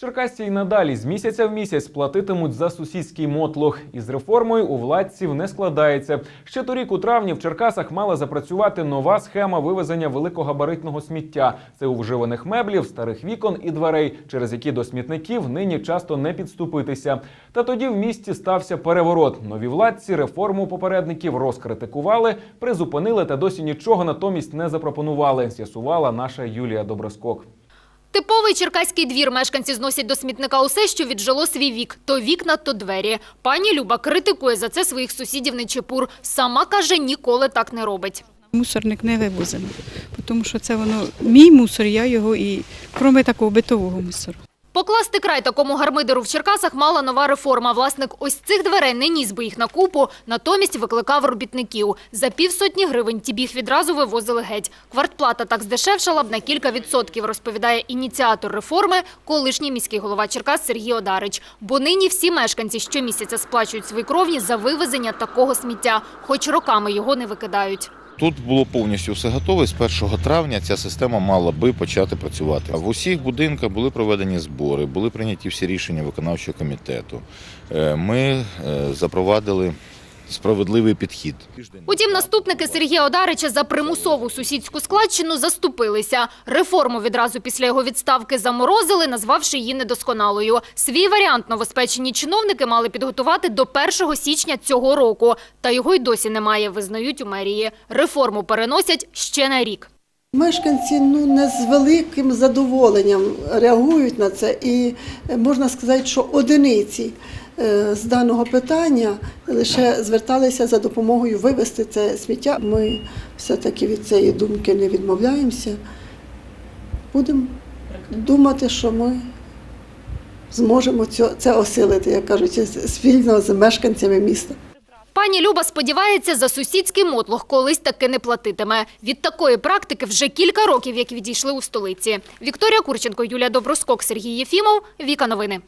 Черкасці й надалі з місяця в місяць платитимуть за сусідський мотлох. Із реформою у владців не складається. Ще торік у травні в Черкасах мала запрацювати нова схема вивезення великогабаритного сміття. Це у вживаних меблів, старих вікон і дверей, через які до смітників нині часто не підступитися. Та тоді в місті стався переворот. Нові владці реформу попередників розкритикували, призупинили та досі нічого натомість не запропонували. З'ясувала наша Юлія Доброскок. Типовий черкаський двір мешканці зносять до смітника усе, що віджило свій вік. То вікна, то двері. Пані Люба критикує за це своїх сусідів Нечепур. Сама каже, ніколи так не робить. Мусорник не вивозимо, тому що це воно мій мусор, я його і кроме такого битового мусору. Покласти край такому гармидеру в Черкасах мала нова реформа. Власник ось цих дверей не ніс би їх на купу, натомість викликав робітників. За півсотні гривень ті б їх відразу вивозили геть. Квартплата так здешевшала б на кілька відсотків, розповідає ініціатор реформи, колишній міський голова Черкас Сергій Одарич. Бо нині всі мешканці щомісяця сплачують свої кровні за вивезення такого сміття, хоч роками його не викидають. Тут було повністю все готове. З 1 травня ця система мала би почати працювати. В усіх будинках були проведені збори, були прийняті всі рішення виконавчого комітету. Е, Ми е, запровадили справедливий підхід. Утім, наступники Сергія Одарича за примусову сусідську складчину заступилися. Реформу відразу після його відставки заморозили, назвавши її недосконалою. Свій варіант новоспечені чиновники мали підготувати до 1 січня цього року. Та його й досі немає, визнають у мерії. Реформу переносять ще на рік. Мешканці ну не з великим задоволенням реагують на це, і е, можна сказати, що одиниці е, з даного питання лише зверталися за допомогою вивести це сміття. Ми все-таки від цієї думки не відмовляємося. Будемо думати, що ми зможемо це осилити, як кажуть, спільно з мешканцями міста. Пані Люба сподівається, за сусідський мотлох колись таки не платитиме. Від такої практики вже кілька років, як відійшли у столиці. Вікторія Курченко, Юлія Доброскок, Сергій Єфімов. Віка новини.